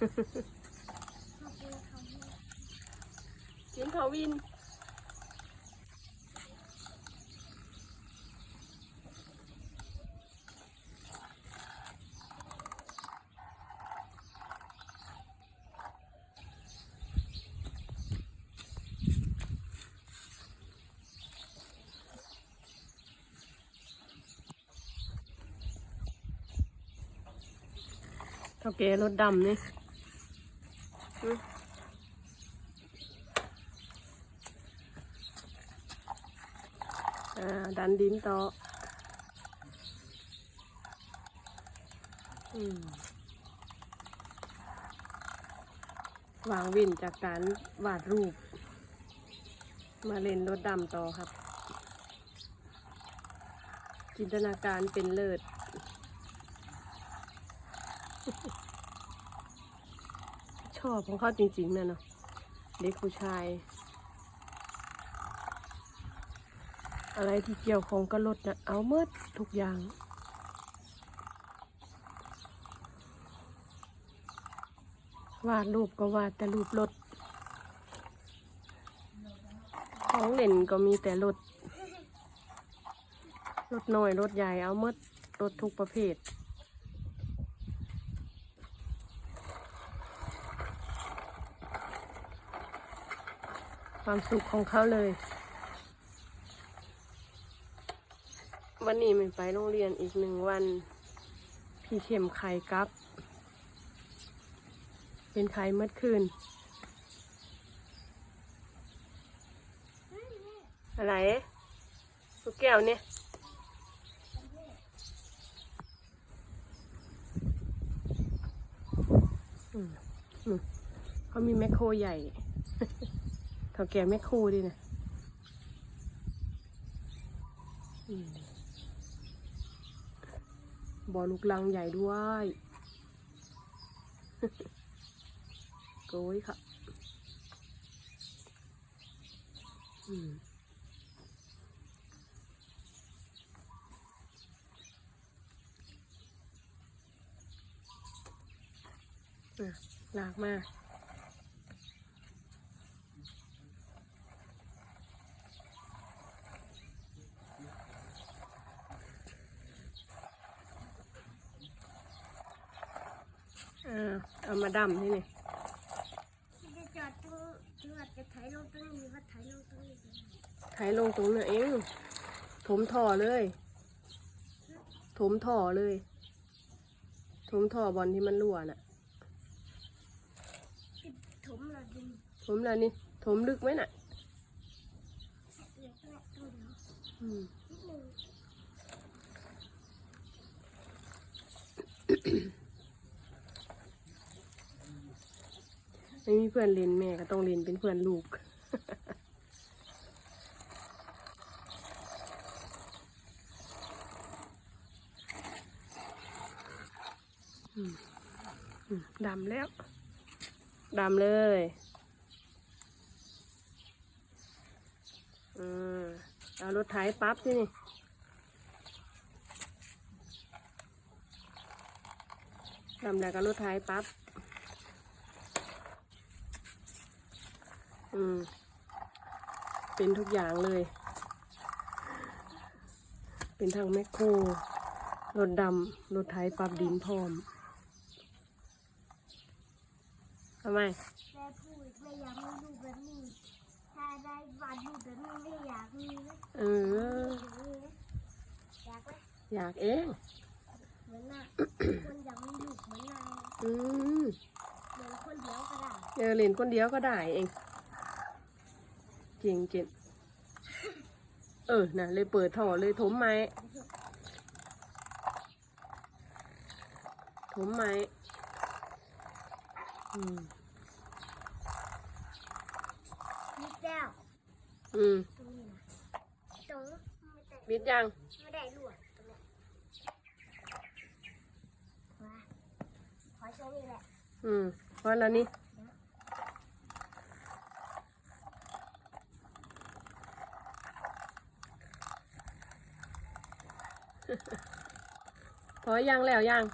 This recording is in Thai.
กินเขาวินเท่าแก่รถดำนี่ ดันดินต่อวางวินจากการวาดรูป มาเล่นรถดำต่อครับ จินตนาการเป็นเลิศ ชอบของเขาจริงๆนะเนาะเด็กผู้ชาย อะไรที่เกี่ยวของกับรถนะเอาเมื่อทุกอย่างวาดรูปก็วาดแต่รูปรถ ของเล่นก็มีแต่รถ รถน้อยรถใหญ่เอาเมื่อรถทุกประเภท ความสุขของเขาเลย วันนี้ไม่ไปโรงเรียนอีกหนึ่งวัน พี่เข็มไข่กลับ เป็นไข่เมื่อคืน อะไรลูกแก้วเนี่ยอืมอืมเขามีแมคโครใหญ่ เท่าแก่แม่ครูดินะบ่อลูกลังใหญ่ด้วยโกยค่ะอืมอะลากมา อ่าเอามาดำนี่นี่จะจอดตรงจอดจะถ่ายลงตรงนี้ว่าถ่ายลงตรงนี้ไถลงตรงนั้นเอง ถมท่อเลย ถมท่อเลย ถมท่อบอลที่มันรั่วน่ะติดถมเราดินถมแล้วนี่ ถมลึกไหมน่ะเล็กๆตรงเดียวอืม นิดหนึ่ง ไม่มีเพื่อนเรียนแม่ก็ต้องเรียนเป็นเพื่อนลูก ดำแล้ว ดำเลยเอารถไถปั๊บที่นี่ดำแล้วก็รถไถปั๊บ อืม เป็นทุกอย่างเลย เป็นทางแมคโครรถดำรถไถปรับดินพร้อมทำไมแม่พูดไม่อยากมีลูกแบบนี้ถ้าได้วาดรูปแบบนี้ไม่อยากมีนะเออ อยากไหมอยากเองเหมือนน่ะ คนอยากมีลูกเหมือนนายอืม เหมือนคนเดียวก็ได้ เออเล่นคนเดียวก็ได้เอง จริงจริงเออน่ะเลยเปิดท่อเลยถมไม้ถมไม้อืมนิดเดียวอืมตรงนี้นะตรงไม่ได้บิดยังไม่ได้ลวดตรงนี้มาขอใช้นี่แหละอืมพอแล้วนี่ พอยังแล้วยัง